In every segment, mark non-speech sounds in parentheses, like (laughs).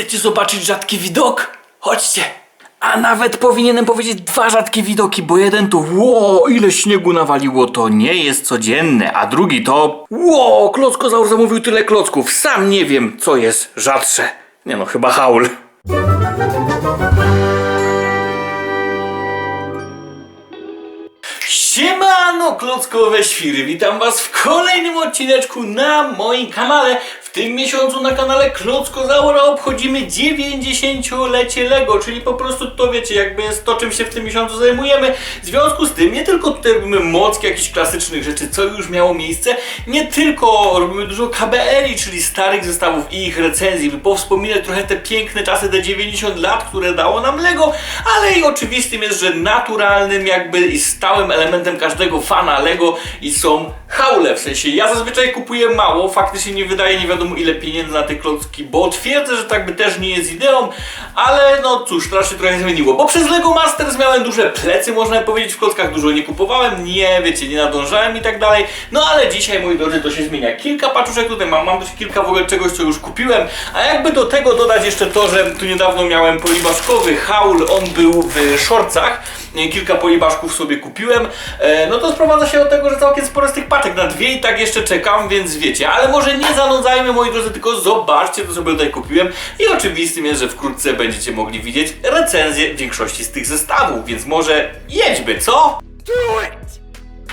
Chcecie zobaczyć rzadki widok? Chodźcie! A nawet powinienem powiedzieć dwa rzadkie widoki, bo jeden to ło, ile śniegu nawaliło, to nie jest codzienne, a drugi to ło, klockozaur zamówił tyle klocków, sam nie wiem co jest rzadsze. Nie no, chyba haul. Siemano, klockowe świry, witam was w kolejnym odcineczku na moim kanale. Tym miesiącu na kanale Klockozaura obchodzimy 90-lecie LEGO, czyli po prostu to wiecie, jakby jest to, czym się w tym miesiącu zajmujemy. W związku z tym nie tylko tutaj robimy mocki jakichś klasycznych rzeczy, co już miało miejsce, nie tylko robimy dużo KBR-i, czyli starych zestawów i ich recenzji, by powspominać trochę te piękne czasy, te 90 lat, które dało nam LEGO, ale i oczywistym jest, że naturalnym jakby i stałym elementem każdego fana LEGO i są haule, w sensie ja zazwyczaj kupuję mało, faktycznie nie wydaję nie wiadomo ile pieniędzy na te klocki, bo twierdzę, że tak by też nie jest ideą, ale no cóż, teraz się trochę zmieniło, bo przez LEGO Masters miałem duże plecy, można powiedzieć, w klockach dużo nie kupowałem, nie, wiecie, nie nadążałem i tak dalej, no ale dzisiaj, moi drodzy, to się zmienia. Kilka paczuszek tutaj mam, mam też kilka w ogóle czegoś, co już kupiłem, a jakby do tego dodać jeszcze to, że tu niedawno miałem polibaszkowy haul, on był w shortcach, nie, kilka polibaszków sobie kupiłem, e, no to sprowadza się do tego, że całkiem sporo z tych paczek. Na dwie i tak jeszcze czekam, więc wiecie, ale może nie zanudzajmy moi drodzy, tylko zobaczcie co sobie tutaj kupiłem. I oczywistym jest, że wkrótce będziecie mogli widzieć recenzję większości z tych zestawów, więc może jedźmy, co?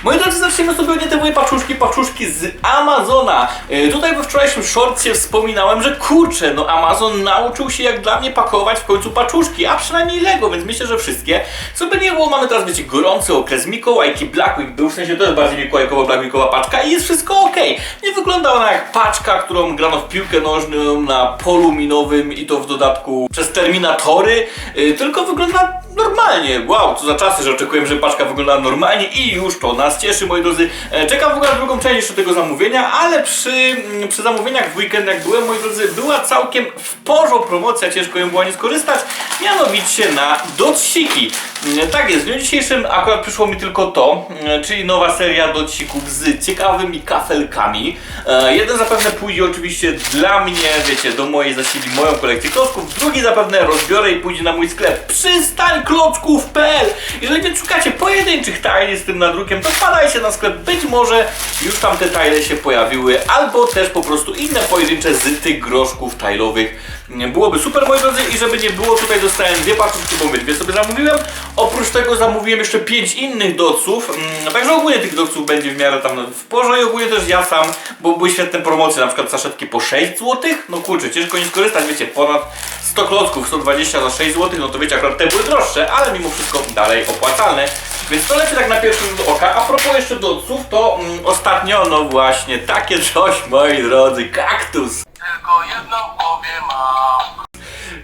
Moi drodzy, zaczniemy sobie od moje paczuszki, paczuszki z Amazona. E, tutaj we wczorajszym shortcie wspominałem, że kurczę, no Amazon nauczył się jak dla mnie pakować w końcu paczuszki, a przynajmniej Lego, więc myślę, że wszystkie. Co by nie było, mamy teraz, wiecie, gorący okres Mikołajki, Black Week był, w sensie to jest bardziej mikołajkowa, Black Weekowa paczka i jest wszystko ok. Nie wygląda ona jak paczka, którą grano w piłkę nożną na polu minowym i to w dodatku przez terminatory, e, tylko wygląda normalnie. Wow, co za czasy, że oczekuję, że paczka wygląda normalnie i już to nas cieszy, moi drodzy. E, Czekam w ogóle na drugą część jeszcze tego zamówienia, ale przy, mm, przy zamówieniach w weekend, jak byłem, moi drodzy, była całkiem w porządku promocja, ciężko ją było nie skorzystać, mianowicie na dociki. Mm, Tak jest, w dniu dzisiejszym akurat przyszło mi tylko to, mm, czyli nowa seria docików z ciekawymi kafelkami. E, Jeden zapewne pójdzie oczywiście dla mnie, wiecie, do mojej zasili moją kolekcję klocków, drugi zapewne rozbiorę i pójdzie na mój sklep przystańklocków.pl Jeżeli więc szukacie pojedynczych tajli z tym nadrukiem, to wpadajcie na sklep, być może już tam te tajle się pojawiły, albo też po prostu inne pojedyncze z tych groszków tajlowych. Byłoby super, moi drodzy, i żeby nie było, tutaj dostałem dwie paczki, bo mówię, dwie sobie zamówiłem. Oprócz tego zamówiłem jeszcze pięć innych doców, mm, także ogólnie tych doców będzie w miarę tam w porze i ogólnie też ja sam, bo były świetne promocje, na przykład saszetki po 6 zł, no kurczę, ciężko nie skorzystać, wiecie, ponad 100 klocków, 120 za 6 zł, no to wiecie, akurat te były droższe, ale mimo wszystko dalej opłacalne. Więc to lepiej tak na pierwszy rzut oka. A propos jeszcze doców, to mm, ostatnio, no właśnie, takie coś, moi drodzy, kaktus. Tylko jedną w mam.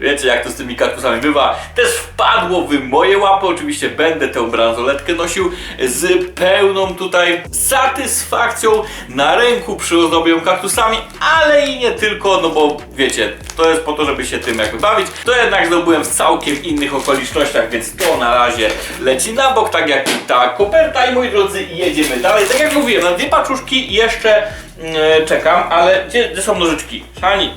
Wiecie jak to z tymi kaktusami bywa. Też wpadło w moje łapy. Oczywiście będę tę bransoletkę nosił z pełną tutaj satysfakcją na ręku przyozdobię ją kaktusami, ale i nie tylko, no bo wiecie, to jest po to, żeby się tym jakby bawić. To jednak zdobyłem w całkiem innych okolicznościach, więc to na razie leci na bok, tak jak ta koperta i moi drodzy, jedziemy dalej. Tak jak mówiłem, na dwie paczuszki jeszcze mm, czekam, ale gdzie, gdzie są nożyczki? Szani,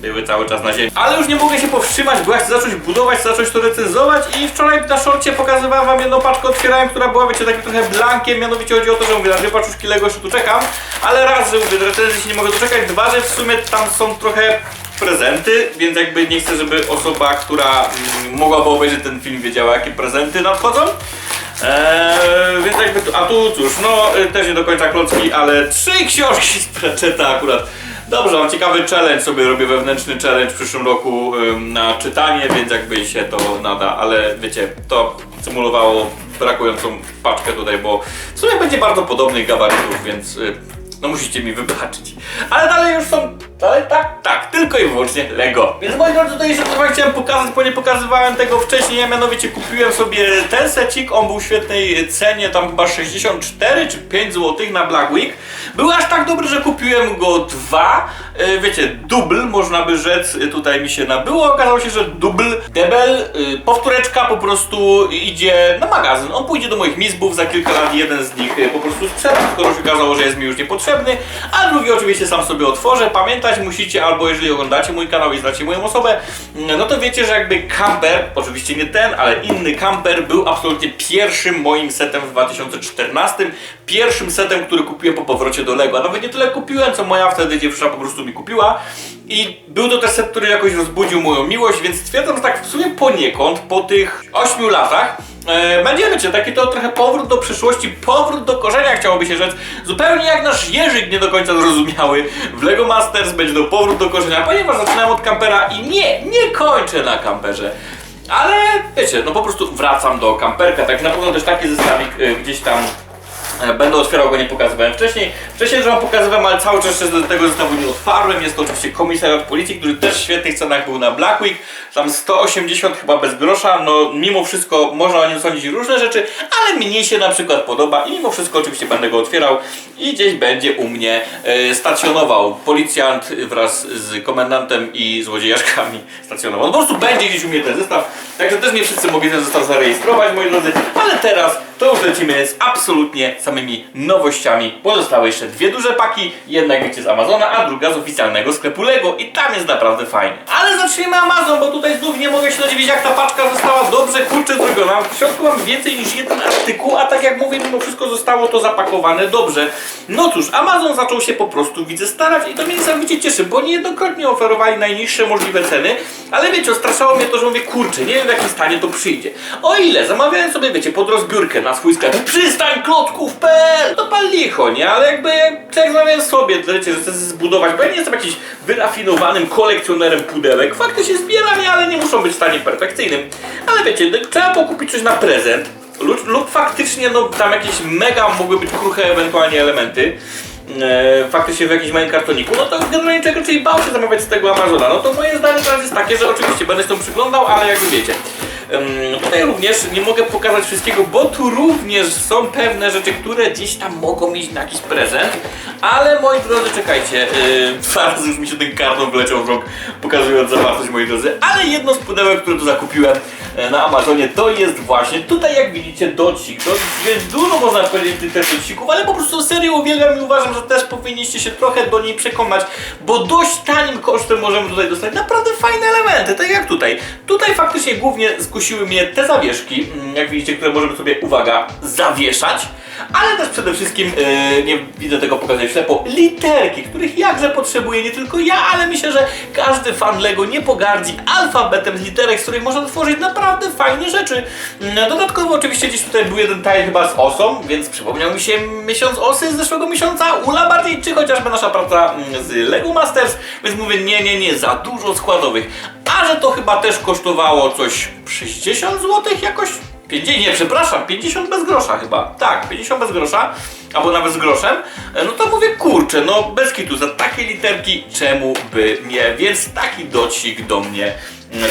były cały czas na ziemi. Ale już nie mogę się powstrzymać, bo ja chcę zacząć budować, zacząć to recenzować i wczoraj na szorcie pokazywałem wam jedną paczkę otwierałem, która była wiecie takim trochę blankiem, mianowicie chodzi o to, że mówię, na dwie paczuszki Lego jeszcze tu czekam, ale raz, że mówię, recenzji się nie mogę doczekać, dwa, że w sumie tam są trochę prezenty, więc jakby nie chcę, żeby osoba, która mm, mogłaby obejrzeć ten film wiedziała jakie prezenty nadchodzą. Eee, więc jakby tu, a tu cóż, no y, też nie do końca klocki, ale trzy książki (laughs) z Pratchetta akurat. Dobrze, mam ciekawy challenge, sobie robię wewnętrzny challenge w przyszłym roku ym, na czytanie, więc jakby się to nada, ale wiecie, to symulowało brakującą paczkę tutaj, bo w sumie będzie bardzo podobnych gabarytów, więc y, no musicie mi wybaczyć. Ale dalej już są, dalej tak, tak, tylko i wyłącznie Lego. Więc moi drodzy, tutaj jeszcze trochę chciałem pokazać, bo nie pokazywałem tego wcześniej, ja mianowicie kupiłem sobie ten secik, on był w świetnej cenie, tam chyba 64 czy 5 zł na Black Week. Był aż tak dobry, że kupiłem go dwa, e, wiecie, dubl można by rzec, e, tutaj mi się nabyło, okazało się, że dubl, debel, e, powtóreczka po prostu idzie na magazyn, on pójdzie do moich mizbów, za kilka lat jeden z nich po prostu sprzedam, skoro się okazało, że jest mi już niepotrzebny, a drugi oczywiście sam sobie otworzę, pamiętać musicie, albo jeżeli oglądacie mój kanał i znacie moją osobę, no to wiecie, że jakby camper, oczywiście nie ten, ale inny camper był absolutnie pierwszym moim setem w 2014. Pierwszym setem, który kupiłem po powrocie do Lego. A nawet nie tyle kupiłem, co moja wtedy dziewczyna po prostu mi kupiła. I był to też set, który jakoś rozbudził moją miłość, więc stwierdzam, że tak w sumie poniekąd po tych 8 latach E, będzie, wiecie, taki to trochę powrót do przyszłości, powrót do korzenia chciałoby się rzec, zupełnie jak nasz Jerzyk nie do końca zrozumiały. W LEGO Masters będzie to powrót do korzenia, ponieważ zaczynałem od kampera i nie, nie kończę na kamperze. Ale wiecie, no po prostu wracam do kamperka, tak na pewno też taki zestawik e, gdzieś tam Będę otwierał go, nie pokazywałem wcześniej. Wcześniej, że wam pokazywałem, ale cały czas jeszcze do tego zestawu nie otwarłem. Jest to oczywiście komisariat policji, który też w świetnych cenach był na Black Week. Tam 180 chyba bez grosza. No mimo wszystko można o nim sądzić różne rzeczy, ale mnie się na przykład podoba i mimo wszystko oczywiście będę go otwierał i gdzieś będzie u mnie e, stacjonował policjant wraz z komendantem i złodziejaszkami (laughs) stacjonował. No, po prostu będzie gdzieś u mnie ten zestaw. Także też nie wszyscy mogli ten zestaw zarejestrować, moi drodzy, ale teraz to już lecimy z absolutnie samymi nowościami. Pozostały jeszcze dwie duże paki, jedna wiecie z Amazona, a druga z oficjalnego sklepu Lego i tam jest naprawdę fajnie. Ale zacznijmy Amazon, bo tutaj znów nie mogę się dowiedzieć jak ta paczka została dobrze kurczę zrobiona. W środku mam więcej niż jeden artykuł, a tak jak mówię, mimo wszystko zostało to zapakowane dobrze. No cóż, Amazon zaczął się po prostu, widzę, starać i to mnie niesamowicie cieszy, bo niejednokrotnie oferowali najniższe możliwe ceny, ale wiecie, ostraszało mnie to, że mówię, kurczę, nie wiem w jakim stanie to przyjdzie. O ile zamawiałem sobie, wiecie, pod rozbiórkę na swój sklep przystań klotków.pl to pan licho, nie? Ale jakby, czy jak zamawiałem sobie, to wiecie, że chcę zbudować, bo ja nie jestem jakimś wyrafinowanym kolekcjonerem pudełek, faktycznie zbieram je, ale nie muszą być w stanie perfekcyjnym. Ale wiecie, no, trzeba było kupić coś na prezent, lub, lub faktycznie, no tam jakieś mega mogły być kruche ewentualnie elementy, e, faktycznie w jakimś małym kartoniku, no to generalnie czego, czyli bał się zamawiać z tego Amazona. No to moje zdanie teraz jest takie, że oczywiście będę się tą przyglądał, ale jakby wiecie. Tutaj również nie mogę pokazać wszystkiego, bo tu również są pewne rzeczy, które gdzieś tam mogą mieć na jakiś prezent. Ale moi drodzy, czekajcie, dwa razy już mi się ten karton wleciał w rąk, pokazując zawartość moi drodzy. Ale jedno z pudełek, które tu zakupiłem na Amazonie, to jest właśnie tutaj, jak widzicie, docik. To jest dużo można powiedzieć tych docików, ale po prostu serio uwielbiam i uważam, że też powinniście się trochę do niej przekonać, bo dość tanim kosztem możemy tutaj dostać naprawdę fajne elementy, tak jak tutaj. Tutaj faktycznie głównie skusiły mnie te zawieszki, mm, jak widzicie, które możemy sobie, uwaga, zawieszać. Ale też przede wszystkim, yy, nie widzę tego pokazać ślepo, literki, których jakże potrzebuję nie tylko ja, ale myślę, że każdy fan Lego nie pogardzi alfabetem z literek, z których można tworzyć naprawdę fajne rzeczy. Mm, Dodatkowo oczywiście gdzieś tutaj był jeden taj chyba z osą, więc przypomniał mi się miesiąc osy z zeszłego miesiąca, Ula bardziej, czy chociażby nasza praca mm, z Lego Masters, więc mówię nie, nie, nie, za dużo składowych. A że to chyba też kosztowało coś 60 zł jakoś? 50, nie, przepraszam, 50 bez grosza chyba. Tak, 50 bez grosza, albo nawet z groszem. E, No to mówię, kurczę, no bez kitu, za takie literki czemu by nie? Więc taki docik do mnie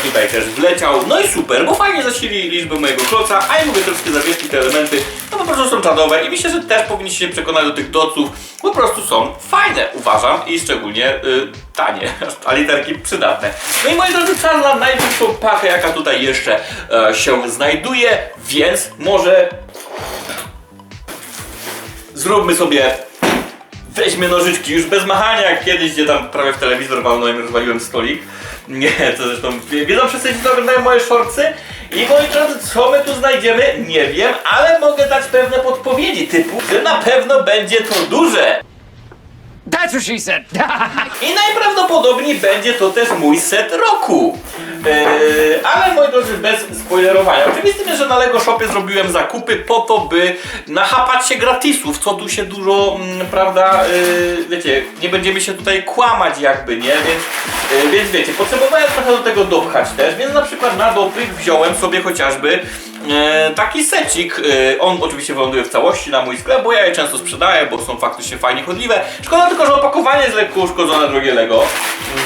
tutaj też wleciał. No i super, bo fajnie zasili liczby mojego kloca, a ja mówię, te wszystkie zawieszki, te elementy, no po prostu są czadowe i myślę, że też powinniście się przekonać do tych doców, po prostu są fajne, uważam, i szczególnie y, tanie, (laughs) a literki przydatne. No i moi drodzy, czas na największą pakę, jaka tutaj jeszcze e, się znajduje, więc może zróbmy sobie Weźmy nożyczki, już bez machania, kiedyś, gdzie tam prawie w telewizor walnąłem i rozwaliłem stolik. Nie, to zresztą wie- wiedzą wszyscy, którzy oglądają moje shortsy. I moi drodzy, co my tu znajdziemy? Nie wiem, ale mogę dać pewne podpowiedzi, typu, że na pewno będzie to duże. That's what she said. (laughs) I najprawdopodobniej będzie to też mój set roku. Eee, ale moi drodzy, bez spoilerowania. Oczywistym jest, że na Lego Shopie zrobiłem zakupy po to, by nachapać się gratisów, co tu się dużo, mm, prawda, yy, wiecie, nie będziemy się tutaj kłamać jakby, nie? Więc, yy, więc wiecie, potrzebowałem trochę do tego dopchać też, więc na przykład na dopych wziąłem sobie chociażby e, taki secik. E, on oczywiście wyląduje w całości na mój sklep, bo ja je często sprzedaję, bo są faktycznie fajnie chodliwe. Szkoda tylko, że opakowanie jest lekko uszkodzone, drogie Lego.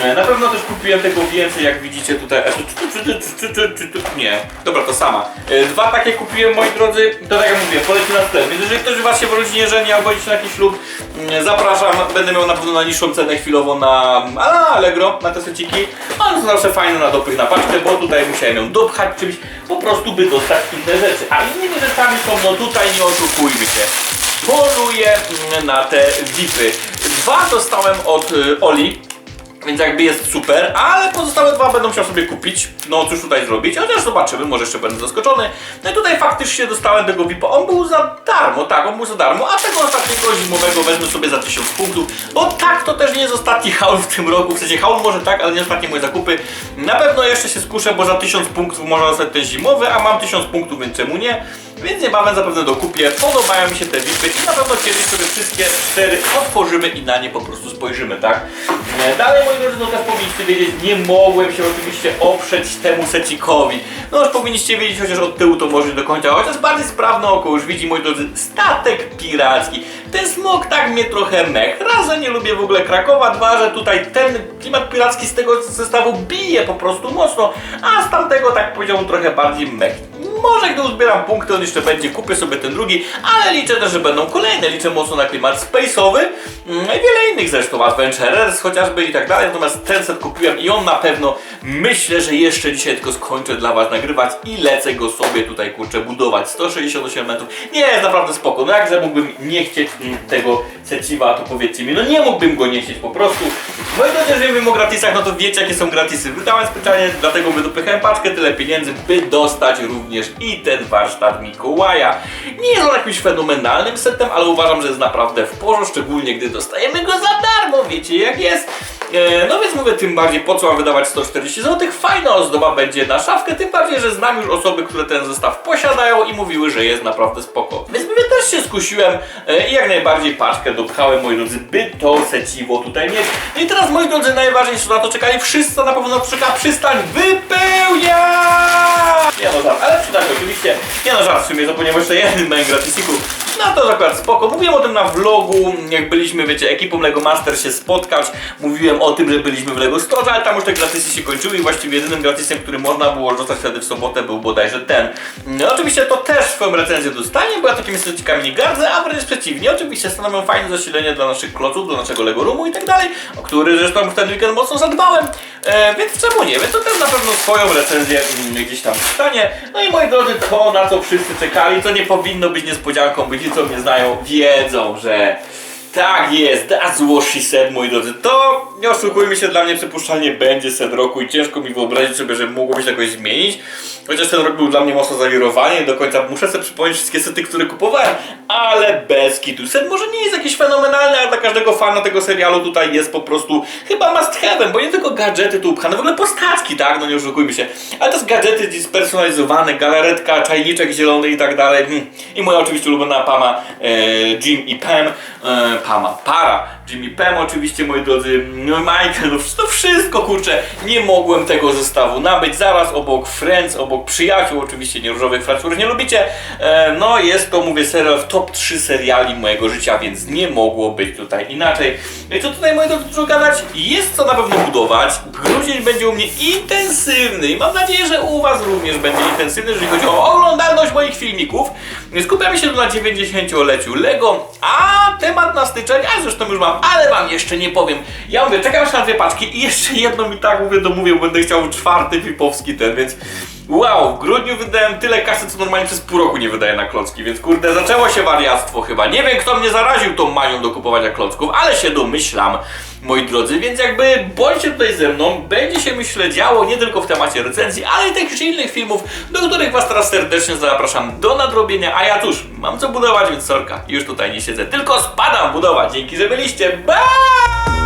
E, na pewno też kupiłem tego więcej, jak widzicie tutaj. Nie, dobra, to sama. Dwa takie kupiłem, moi drodzy. To tak jak mówię, poleci na sklep. Więc jeżeli ktoś Was się w rodzinie żeni albo idzie na jakiś ślub, mm, zapraszam. Będę miał na pewno na niższą cenę chwilowo na, na Allegro, na te seciki. One są zawsze fajne na dopych na paczkę, bo tutaj musiałem ją dopchać czymś, po prostu by dostać inne rzeczy. A innymi rzeczami są, no tutaj nie oszukujmy się. Poluję mm, na te VIPy. Dwa dostałem od y, Oli. Więc jakby jest super, ale pozostałe dwa będą musiał sobie kupić. No cóż tutaj zrobić, chociaż zobaczymy, może jeszcze będę zaskoczony. No i tutaj faktycznie dostałem tego VIP-a. On był za darmo, tak, on był za darmo, a tego ostatniego zimowego wezmę sobie za 1000 punktów, bo tak to też nie jest ostatni haul w tym roku. W sensie haul może tak, ale nie ostatnie moje zakupy. Na pewno jeszcze się skuszę, bo za 1000 punktów można dostać ten zimowy, a mam 1000 punktów, więc czemu nie? Więc niebawem zapewne dokupię. Podobają mi się te VIPy i na pewno kiedyś sobie wszystkie cztery otworzymy i na nie po prostu spojrzymy, tak? E, Dalej, moi drodzy, no też powinniście wiedzieć, nie mogłem się oczywiście oprzeć temu secikowi. No już powinniście wiedzieć, chociaż od tyłu to może do końca, chociaż bardziej sprawne oko już widzi, moi drodzy, statek piracki. Ten smok tak mnie trochę mech. Raz, że nie lubię w ogóle Krakowa, dwa, że tutaj ten klimat piracki z tego zestawu bije po prostu mocno, a z tamtego tak powiedziałbym trochę bardziej mech. Może gdy uzbieram punkty, on jeszcze będzie, kupię sobie ten drugi, ale liczę też, że będą kolejne. Liczę mocno na klimat space'owy mm, i wiele innych zresztą, Adventurers chociażby i tak dalej. Natomiast ten set kupiłem i on na pewno myślę, że jeszcze dzisiaj tylko skończę dla Was nagrywać i lecę go sobie tutaj kurczę budować. 168 metrów. Nie, jest naprawdę spoko. No jakże mógłbym nie chcieć mm, tego seciwa, to powiedzcie mi. No nie mógłbym go nie chcieć po prostu. No i to, jeżeli mówimy o gratisach, no to wiecie jakie są gratisy. Wydałem specjalnie, dlatego by dopychałem paczkę tyle pieniędzy, by dostać również i ten warsztat Mikołaja. Nie jest on jakimś fenomenalnym setem, ale uważam, że jest naprawdę w porządku, szczególnie gdy dostajemy go za darmo, wiecie jak jest. E, No więc mówię, tym bardziej po co mam wydawać 140 zł. Fajna ozdoba będzie na szafkę, tym bardziej, że znam już osoby, które ten zestaw posiadają i mówiły, że jest naprawdę spoko. Więc mówię, też się skusiłem e, i jak najbardziej paczkę dopchałem, moi drodzy, by to seciwo tutaj mieć. No i teraz, moi drodzy, najważniejsze na to czekali wszyscy, na pewno czeka przystań wypełnia! Nie no żart, ale przydać oczywiście. Nie no żart, w sumie zapomniałem jeszcze jeden main gratisiku. No to akurat spoko. Mówiłem o tym na vlogu, jak byliśmy, wiecie, ekipą Lego Master się spotkać. Mówiłem o tym, że byliśmy w Lego Store, ale tam już te gratisy się kończyły i właściwie jedynym gratisem, który można było rzucać wtedy w sobotę był bodajże ten. No oczywiście to też swoją recenzję dostanie, bo ja takimi secikami nie gardzę, a wręcz przeciwnie. Oczywiście stanowią fajne zasilenie dla naszych kloców, do naszego Lego Roomu i tak dalej, o który zresztą w ten weekend mocno zadbałem. E, więc czemu nie? Więc to też na pewno swoją recenzję mm, gdzieś tam stanie. No i moi drodzy, to na co wszyscy czekali, to nie powinno być niespodzianką, bo co mnie znają wiedzą, że tak jest, that's what she said, moi drodzy. To, nie oszukujmy się, dla mnie przypuszczalnie będzie set roku i ciężko mi wyobrazić sobie, że mogło się jakoś zmienić. Chociaż ten rok był dla mnie mocno zawirowany i do końca muszę sobie przypomnieć wszystkie sety, które kupowałem, ale bez kitu. Set może nie jest jakiś fenomenalny, ale dla każdego fana tego serialu tutaj jest po prostu chyba must have'em, bo nie tylko gadżety tu upchane, w ogóle postaczki, tak, no nie oszukujmy się, ale też gadżety spersonalizowane, galaretka, czajniczek zielony i tak dalej. Hmm. I moja oczywiście ulubiona Pama, e, Jim i Pam, e, Pama, para, Jimmy Pam oczywiście, moi drodzy, no Michael, no to wszystko, kurczę, nie mogłem tego zestawu nabyć, zaraz obok Friends, obok przyjaciół, oczywiście nie różowych Friends, których nie lubicie, e, no jest to, mówię, serial w top 3 seriali mojego życia, więc nie mogło być tutaj inaczej. No i co tutaj, moi drodzy, dużo gadać? Jest co na pewno budować, grudzień będzie u mnie intensywny i mam nadzieję, że u was również będzie intensywny, jeżeli chodzi o oglądalność moich filmików. Skupiamy się tu na 90-leciu Lego, a temat na styczeń, a zresztą już mam, ale wam jeszcze nie powiem. Ja mówię, czekam aż na dwie paczki i jeszcze jedną mi tak mówię, domówię, będę chciał czwarty fipowski ten, więc wow, w grudniu wydałem tyle kasy, co normalnie przez pół roku nie wydaję na klocki, więc kurde, zaczęło się wariactwo chyba. Nie wiem, kto mnie zaraził tą manią do kupowania klocków, ale się domyślam, moi drodzy, więc jakby bądźcie tutaj ze mną, będzie się myślę działo nie tylko w temacie recenzji, ale i takich innych filmów, do których was teraz serdecznie zapraszam do nadrobienia, a ja cóż, mam co budować, więc sorka, już tutaj nie siedzę, tylko spadam budować. Dzięki, że byliście, bye!